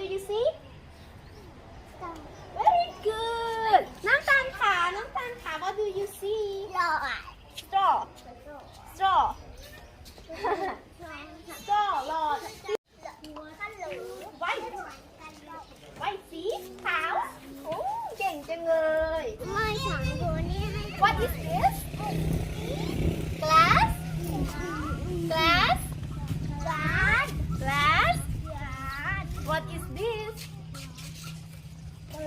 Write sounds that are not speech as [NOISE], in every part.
What do you see Very good น้ำตาลขาน้ำตาลขา What do you see หล่ออะ Straw Straw Straw หลอด หัวขั้นหลู ไว้ไว้สีขาวโอ้เก่งจังเลย ไม่สั่งตัวนี้ให้ What is this glass glass ร้าน glass ร้าน What is this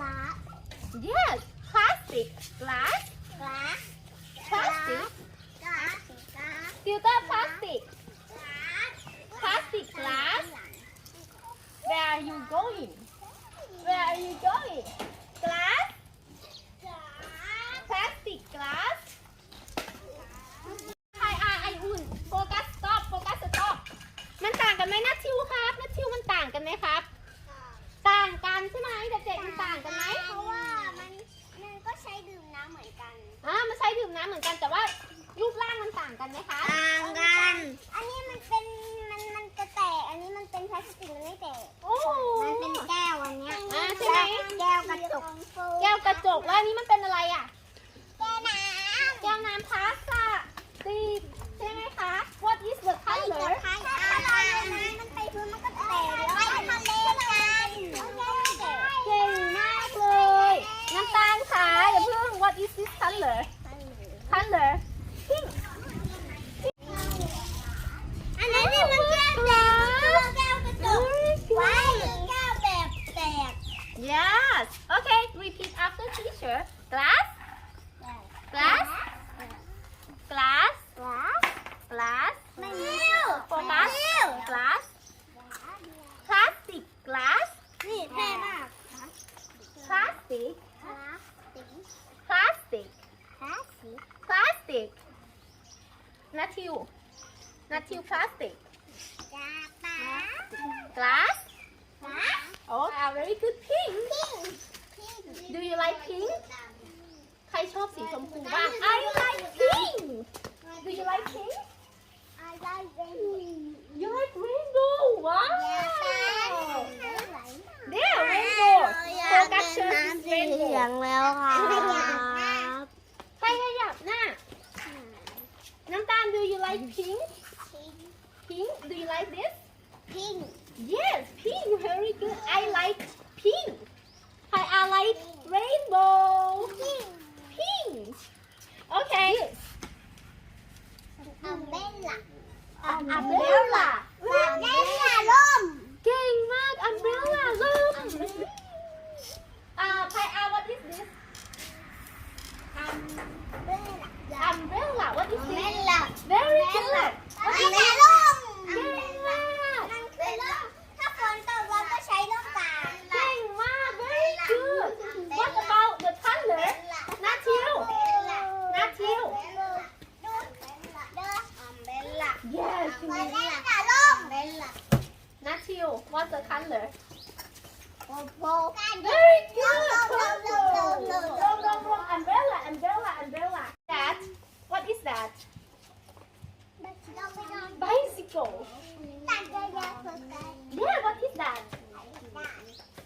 ร้าน Yes plastic glass ร้าน plastic ร้านร้าน filter plastic plastic glass Where are you going Where are you going glass plastic glass ไอไอไออุ่นโฟกัส stop โฟกัส stop มันต่างกันไหมนัททิวครับนัททิวมันต่างกันไหมครับ ต่างกันใช่ไหมเด็กๆมันต่างกันไหมเพราะว่ามันมันก็ใช้ดื่มน้ำเหมือนกันอ่ามันใช้ดื่มน้ำเหมือนกันแต่ว่ารูปร่างมันต่างกันไหมคะต่างกัน อันนี้มันเป็นมันมันจะแตกอันนี้มันเป็นพลาสติกมันไม่แตกโอ้โหมันเป็นแก้วอันเนี้ยอ่าใช่ไหมแก้วกระจกแก้วกระจกแล้วอันนี้มันเป็นอะไรอะแก้วน้ำแก้วน้ำพลาสติกใช่ไหมคะ What is the ถ้า color ถ้าเราโยนน้ำมันไปพื้นมันก็แตกเดี๋ยวไปทะเลกันไม่แตก เก่งมากเลย น้ำตาลค่ะอย่าเพิ่ง What is this color color pink อันนั้นนี่มันแก้วแตกแก้วกระจกไว้แก้วแบบแตก Yes Okay repeat after teacher glass glass glass ว้า glass ไม่มีว focus glass plastic glass นี่เท่มาก plastic ครับสี plastic ครับสี plastic นาทิว นาทิว plastic จ้าป้า glass ป้า oh ah, very good pink พิง Do you like pink ใครชอบสีชมพูบ้าง I like pink Do you like pink I like them You like rainbow Wow เดี๋ยว There rainbow Focus shirt is rainbow แล้วค่ะใครขยับหน้าน้ำตาล Do you like pink Pink Do you like this? Pink. Yes, pink. Very good. I like pink. Hi, I like rainbow. Pink. Pink. Okay. Yes. An umbrella. Umbrella. Bella. What's the color? Purple. Very good. Purple. No, no, no. Umbrella, umbrella, umbrella. That. What is that? Bicycle. Yeah. What is that?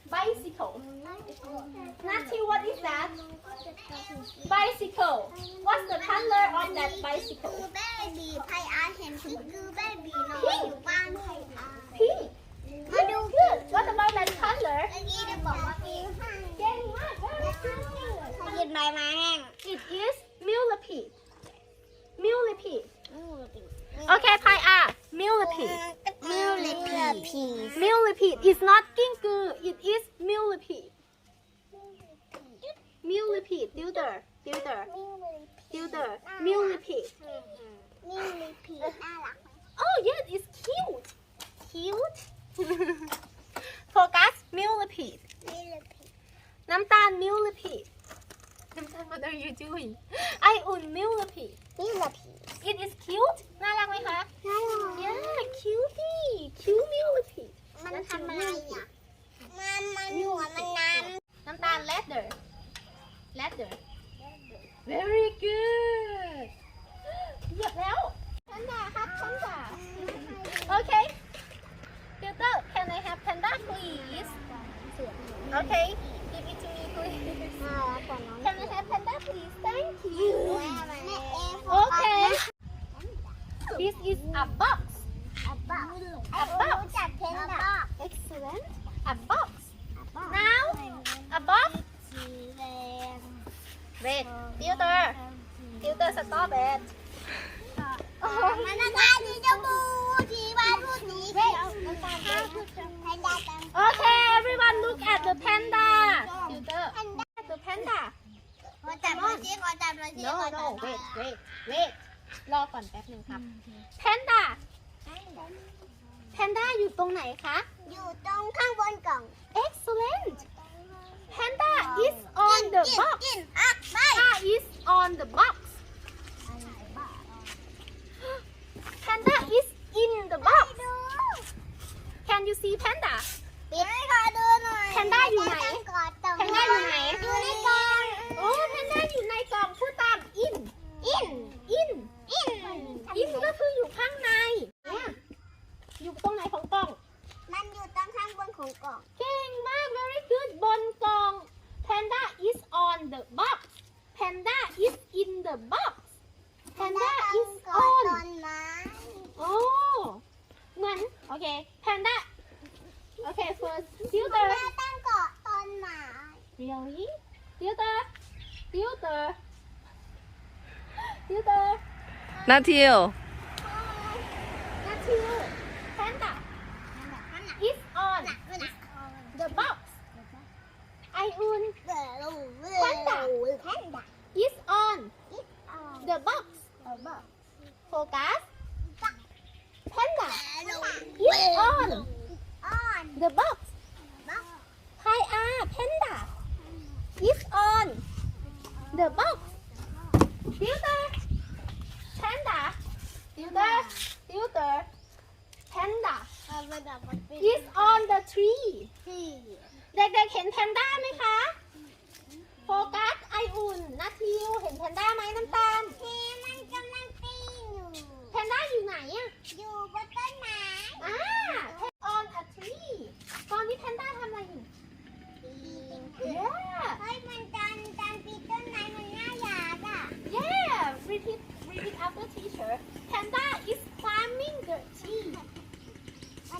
Bicycle. Nati, what is that? Bicycle. What's the color of that bicycle? มิลลิพี[LAUGHS] น่ารัก Oh, yes, it's cute. Cute. [LAUGHS] Focus. Millipede. มิลลิพี น้ำตาล millipede. น้ำตาล what are you doing? ไออุ่น millipede. มิลลิพี It is cute. น่ารักไหมคะ น่ารัก Yeah, cutie. Cute millipede. มันทำอะไรอ่ะ มันมันหัวมันน้ น้ำตาล leather. leather. Very good. Filter, stop it. มันน้ำตาลสีชมพูสีฟ้าพูดสีเขียวน้ำตาลพูดเพนด้าตัง Okay, everyone look at the panda. Filter. At the panda. ขอจับหน่อยสิขอจับหน่อยสิ No, ขอจั no, บหน่อย wait, wait, wait. รอก่อนแป๊บหนึ่งครับ Panda. Panda อยู่ตรงไหนคะ อยู่ตรงข้างบนกล่อง Excellent. Panda is on the กิน box. กินอะไป Panda is on the box. Panda is in the box. Can you see panda? ปิดให้ขอดูหน่อย แพนด้าอยู่ไหน กอดตรง แพนด้าอยู่ไหน อยู่ในกล่อง โอ้ panda อยู่ในกล่องพูดตาม in อิน in อิน in ก็คืออยู่ข้างในเนี่ยอยู่ตรงไหนของกล่อง มันอยู่ตรงข้างบนของกล่อง เก่งมาก very good บนกล่อง panda is on the box panda is in the box panda is กอด on ต้นไม้โอ้เหมือนโอเค panda โอเค first แม่ filter ตั้งเกาะต้นไม้ really filter filter filter นาทิว Matthew panda is on the box ไออุ่น the box focus panda is on ออน the box Hi R panda is on the box filter panda filter filter panda is on the tree เด็กๆเห็นแพนด้าไหมคะ โฟกัสไออุ่นนาทิว เห็นแพนด้าไหมน้ำตาล ที่มันกำลังปีนอยู่ แพนด้าอยู่ไหนอะ อยู่บนต้นไม้ อ่า on a tree ตอนนี้แพนด้าทำอะไรอยู่ yeah เฮ้ยมันดันดันปีนต้นไม้มันน่าอยากอะ yeah repeat repeat after teacher panda is climbing the tree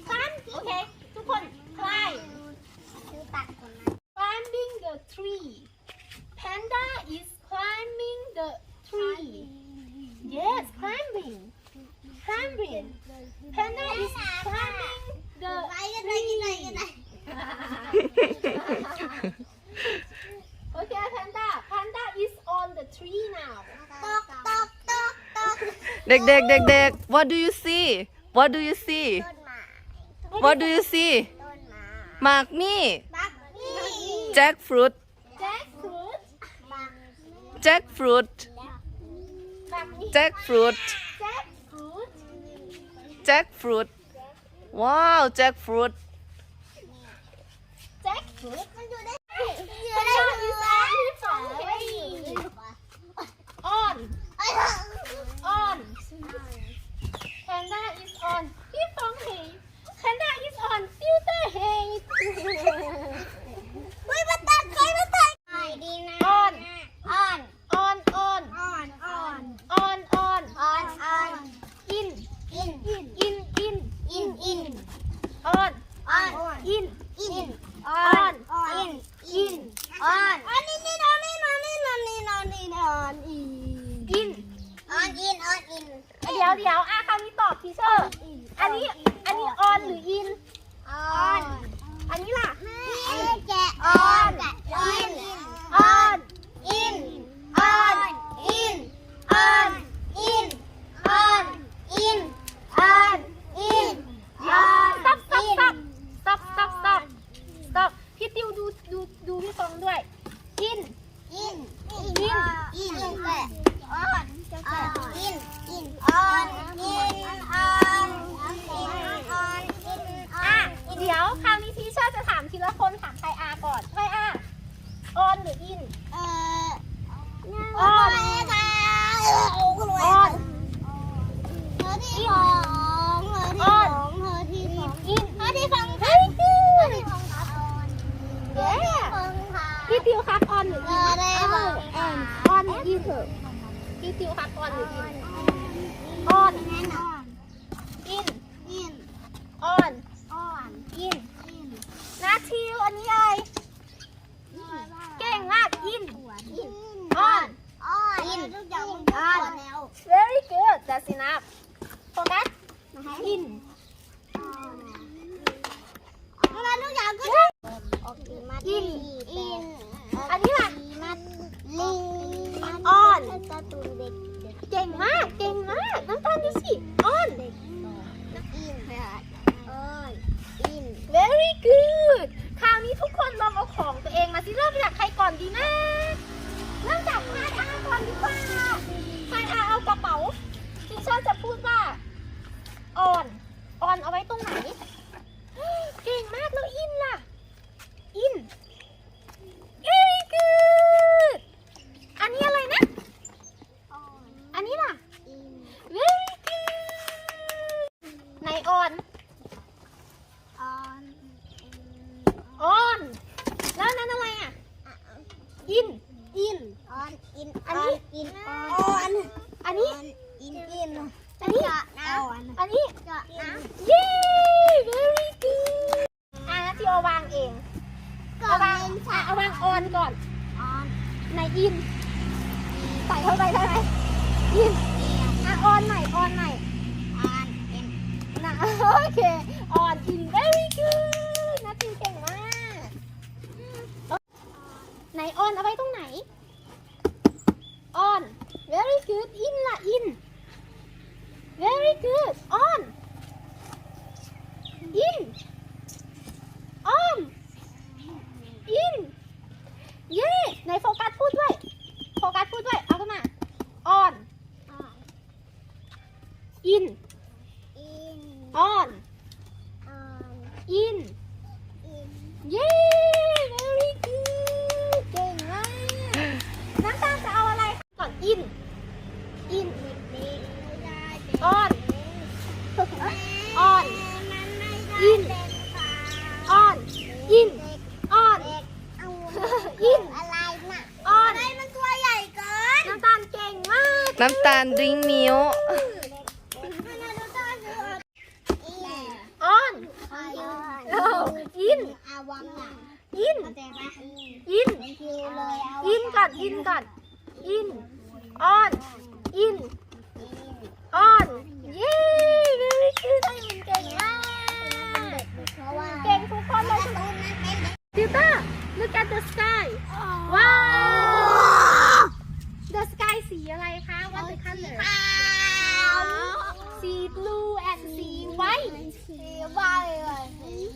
climb โอเค ทุกคน climb คือตัดคนนั้น climbing the tree panda is climbing the tree yes climbing climbing panda is climbing the ไปกันเลยกันเลยกันเลย okay panda panda is on the tree now ตกตกตกตกเด็กเด็กเด็กเด็ก what do you see what do you see ต้นไม้ what do you see ต้นไม้หมากมี่ บักนี่ jackfruit jackfruit บัก jackfruit แบบนี้ jackfruit jackfruit jackfruit wow jackfruit jackfruit มันอยู่ได้ Panda is on พี่ฟองเฮ้ย on on Panda is on พี่ฟองเฮ้ย Panda is on ติวเตอร์เฮ้ยเฮ้ยมาตัดใครมาตัดใครดีนะ on อ่อน on on อ่อนอ่อน on on อ่อนอ่อน in อินอิน in in อินอิน on อ่อน in อิน อ่อน อินอินอ่อนอันนี้นี่นอนนี่นอนนี่นอนนี่นอนนี่นอนอิน in อ่อนอินอ่อนอิน เดี๋ยวเดี๋ยวอะคำนี้ตอบทีเชอร์ อันนี้ อันนี้ on หรือ in อ่อน อันนี้ล่ะ แกะอ่อนอิน on อินอ่อนอินอ่อนอินอ่อนอินอ่อนอิน เดี๋ยว stop stop stop stop stop stop stop พี่ติวดูดูดูพี่ฟองด้วย in อินอินอินแกะอ่อนอ่อนอินอินอ่อนอินอ่อนอินอ่อนอินอ่ อะ อน เดี๋ยวคราวนี้ทีเชอร์จะถามทีละคนถามใครอาก่อนใครอา on หรือ in เอ่ออ่อนค่ะ on เธอที่สองเธอที่สองเธอที่สอง in เธอที่สองเฮ้ยเธอที่สองค่ะเย้คนค่ะพี่ติวครับ on หรือเธ in อได้บอก on on หรือ in พี่ติวครับ on หรือ in on แน่นอน in อิน on อ่อน in อิน นาทิวอันนี้อะไรเก่งมาก in อิน on อ่อนอินทุกอย่างมันอ่อนแล้ว very good that's enough โฟกัส in เวลาทุกอย่างก็ได้ออกมาอินอิน อันนี้ล่ะ มัดลิง อ่อน การ์ตูนเด็กเด็ก เก่งมาก เก่งมาก น้ำตาลดูสิ on เด็กอินอ่อนอิน very good คราวนี้ทุกคนลองเอาของตัว เองมา in in อ่อนอินอันนี้อินอ่อนอันนี้อินอินอันนี้เจาะน้ำอันนี้เจาะน้ำเย้ very good อะที่เอาวางเองก่อเอานวางเล่นอะฉากเอาวาง on ก่อนอ่อนใน in ใส่เข้าไปได้ไหม in อะ on ใหม่ on ใหม่อ่อนอินนะโอเค on in very good นัททีเก่งมาก ออนเอาไว้ตรงไหนออน very good in ละ in very good on in on in เย้ไหนโฟกัสพูดด้วย โฟกัสพูดด้วย เอาขึ้นมา on อ่อน in อิน on อ่อน in อิน เย้ very good เก่งมาก น้ำตาลจะเอาอะไร ก่อน in in ดีไม่ได้ on on มันไม่ได้ อิน เป็นฝา on in on เด็กเอา อิน อะไรน่ะ on อะไรมันตัวใหญ่เกิน น้ำตาลเก่งมาก น้ำตาลดริงมิล มันจะต้องซื้ออิน on อิ oh in อาวังอะ in เข้าใจปะ in คิวเลยเอา in ก่อน in ก่อน in on in on เย้ very good ได้ยินเก่งมากเพราะว่าเก่งทุกคนเลยตูนมันเป็น ติวเตอร์ look at the sky ว้าว the sky สีอะไรคะ what the color ขาวสี blue and สี white สีว้าวเลย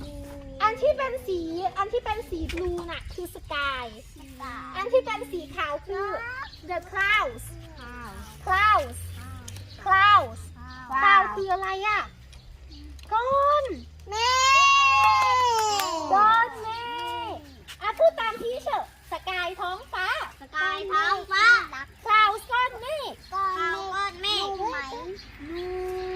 อัันที่เป็นสี อันที่เป็นสีบลูน่ะคือสกาย อันที่เป็นสีขาวคือ the clouds clouds clouds คลาวคืออะไรอะ ก้อนเมฆก้อนเมฆอะพูดตามพี่เฉอะสกายท้องฟ้า สกายท้องฟ้าคลาวก้อนเมฆก้อนเมฆไหมดู